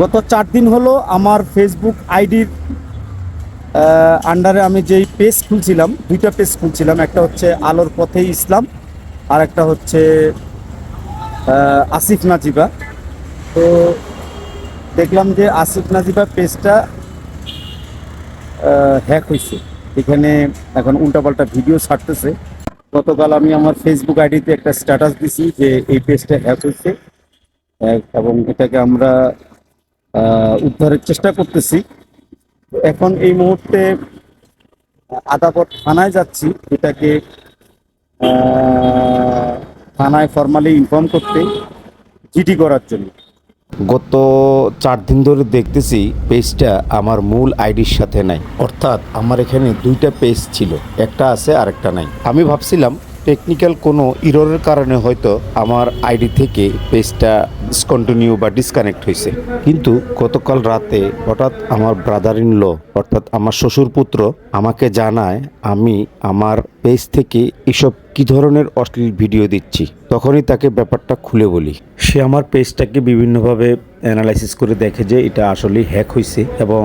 গত চার দিন হলো আমার ফেসবুক আইডির আন্ডারে আমি যেই পেজ খুলছিলাম, দুইটা পেজ খুলছিলাম, একটা হচ্ছে আলোর পথে ইসলাম, আর একটা হচ্ছে আসিফ নাজিবা। তো দেখলাম যে আসিফ নাজিবা পেজটা হ্যাক হয়েছে এখানে এখন উল্টাপাল্টা ভিডিও ছাড়তেছে। গতকাল আমি আমার ফেসবুক আইডিতে একটা স্ট্যাটাস দিছি যে এই পেজটা হ্যাক হয়েছে এবং এটাকে আমরা উদ্ধারের চেষ্টা করতেছি। এখন এই মুহূর্তে আদাবর থানায় যাচ্ছি। এটাকে থানায় ফর্মালি ইনফর্ম করতে জিডি করার জন্য। গত চার দিন ধরে দেখতেছি পেজটা আমার মূল আইডির সাথে নাই। অর্থাৎ আমার এখানে দুইটা পেজ ছিল। একটা আছে আর একটা নাই। আমি ভাবছিলাম টেকনিক্যাল কোনো ইরোরের কারণে হয়তো আমার আইডি থেকে পেজটা ডিসকন্টিনিউ বা ডিসকানেক্ট হয়েছে কিন্তু গতকাল রাতে হঠাৎ আমার ব্রাদার ইন ল অর্থাৎ আমার শ্বশুর পুত্র আমাকে জানায়, আমি আমার পেজ থেকে এসব কি ধরনের অশ্লীল ভিডিও দিচ্ছি? তখনই তাকে ব্যাপারটা খুলে বলি। সে আমার পেজটাকে বিভিন্নভাবে অ্যানালাইসিস করে দেখে যে এটা আসলে হ্যাক হয়েছে এবং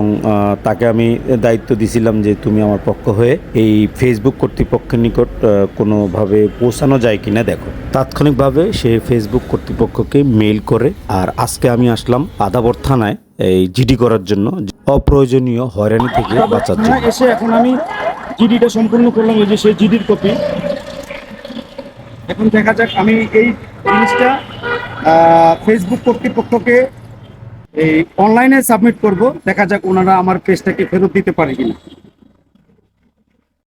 তাকে আমি দায়িত্ব দিছিলাম যে তুমি আমার পক্ষ হয়ে এই ফেসবুক কর্তৃপক্ষের নিকট কোনোভাবে পৌঁছানো যায় কিনা দেখো। তাৎক্ষণিকভাবে সে ফেসবুক কর্তৃপক্ষকে মেইল করে আর আজকে আমি আসলাম আদাবর থানায় এই জিডি করার জন্য অপ্রয়োজনীয় হয়রানি থেকে বাঁচার জন্য। থানায় এসে এখন আমি জিডিটা সম্পূর্ণ করলাম এই যে সেই জিডির কপি এখন দেখা যাক, আমি এই জিনিসটা ফেসবুক কর্তৃপক্ষকে এই অনলাইনে সাবমিট করব। দেখা যাক ওনারা আমার পেজটাকে ফেরত দিতে পারে কিনা।